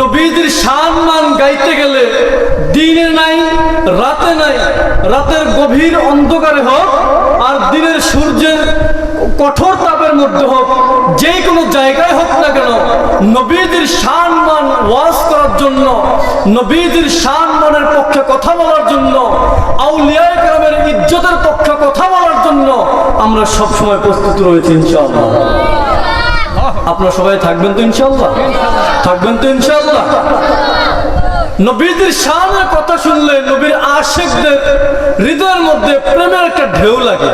নবীদের সম্মান গাইতে গেলে দিনে নাই, রাতে নাই, রাতের গভীর অন্ধকারে হোক আর দিনের সূর্যের কঠোর তাপের মধ্যে হোক, যে কোনো জায়গায় হোক না কেন, নবীদের সম্মান ওয়াজ করার জন্য, নবীদের সম্মানের পক্ষে কথা বলার জন্য আউলিয়া গ্রামের ইজ্জতের পক্ষে কথা বলার জন্য আমরা সব সময় প্রস্তুত রয়েছি, ইনশাআল্লাহ। আপনারা সবাই থাকবেন তো ইনশাল্লাহ থাকবেন তো ইনশাল্লাহ নবীদের সামনের কথা শুনলে নবীর আশেকদের হৃদয়ের মধ্যে প্রেমের একটা ঢেউ লাগে।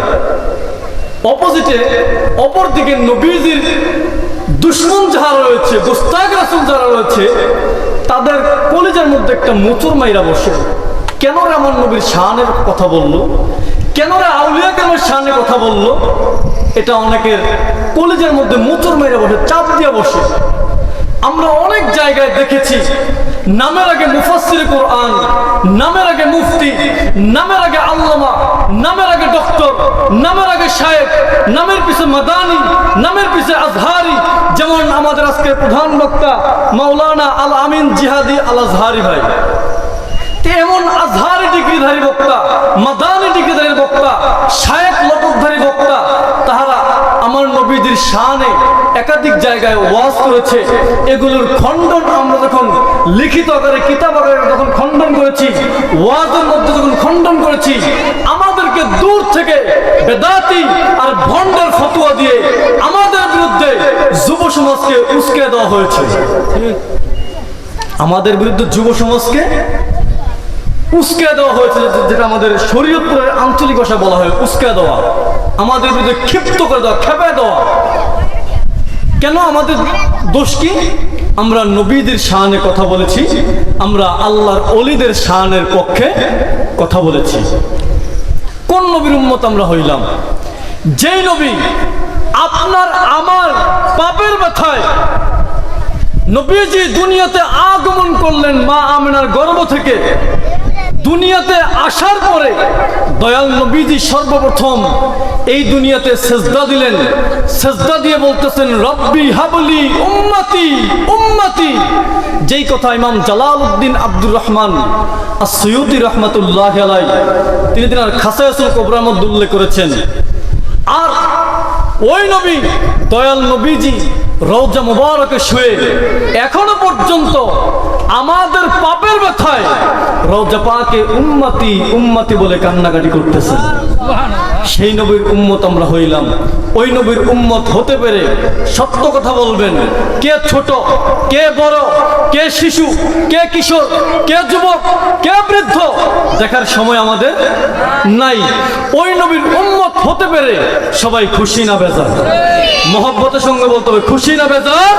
অপোজিটে অপরদিকে নবীজির দুশ্মন যারা রয়েছে গোস্তাক রাসুল যারা রয়েছে, তাদের কলেজের মধ্যে একটা মোচর মাইরা বসে। কেন আমার নবীর শানের কথা বলল? কেন আউলিয়া কেন শানে কথা বলল? এটা অনেকের কলেজের মধ্যে মোচর মাইরা বসে, চাপ দিয়ে বসে। আমরা অনেক জায়গায় দেখেছি। নামের আগে মুফাসসির কোরআন, নামের আগে মুফতি, নামের আগে আল্লামা, নামের আগে ডক্টর, নামের আগে সাহেব নামের পিছে মাদানি, নামের পিছে আজহারি, যেমন আমাদের আজকের প্রধান বক্তা মাওলানা আল আমিন জিহাদি আল আজহারি ভাই। এমন আজহারি ডিগ্রিধারী বক্তা মাদানি ডিগ্রিধারী বক্তা শায়েক লটকধারী বক্তা তাহারা নবীদের শানে একাধিক জায়গায় ওয়াজ করেছে। এগুলোর খণ্ডন আমরা যখন লিখিত আকারে কিতাব আকারে যখন খণ্ডন করেছি, ওয়াজের মধ্যে যখন খণ্ডন করেছি, আমাদেরকে দূর থেকে বেদাতি আর ভণ্ডের ফতোয়া দিয়ে আমাদের বিরুদ্ধে যুব সমাজকে উস্কে দেওয়া হয়েছে। আমাদের বিরুদ্ধে যুব সমাজকে উস্কে দেওয়া হয়েছে, যেটা আমাদের শরীয়তপুরের আঞ্চলিক ভাষা বলা হয় উস্কে দেওয়া। আমাদের বিরুদ্ধে ক্ষিপ্ত করে দেওয়া, খেপে দেওয়া। কেন আমাদের দোষ কি? আমরা নবীদের শানে কথা বলেছি, আমরা আল্লাহর অলিদের শানের পক্ষে কথা বলেছি। কোন নবীর উন্মত আমরা হইলাম? যেই নবী আপনার, আমার পাপের ব্যথায় নবীজি দুনিয়াতে আগমন করলেন মা আমিনার গর্ভ থেকে। দুনিয়াতে আসার পরে দয়াল নবীজি সর্বপ্রথম এই দুনিয়াতে সেজদা দিলেন। সেজদা দিয়ে বলতেছেন, রব্বি হাবলি উম্মতি উম্মতি। যেই কথা ইমাম জালাল উদ্দিন আব্দুর রহমান আর সৈয়দি রহমতুল্লাহ আলাই তিনি তিনার খাসায়াসুল কোবরার মধ্যে উল্লেখ করেছেন। আর ওই নবী, দয়াল নবীজি রৌজা মুবারকে শুয়ে এখনও পর্যন্ত আমাদের পাপের ব্যথায় রৌজা পাকে উম্মতি উম্মতি বলে কান্নাকাটি করতেছে সেই নবীর উম্মত আমরা হইলাম। ওই নবীর উম্মত হতে পেরে সত্য কথা বলবেন। কে ছোট, কে বড়, কে শিশু, কে কিশোর, কে যুবক, কে বৃদ্ধ, দেখার সময় আমাদের নাই। ওই নবীর উম্মত হতে পেরে সবাই খুশি না বেজার। মহব্বতের সঙ্গে বলতে হবে, খুশি না বেজার?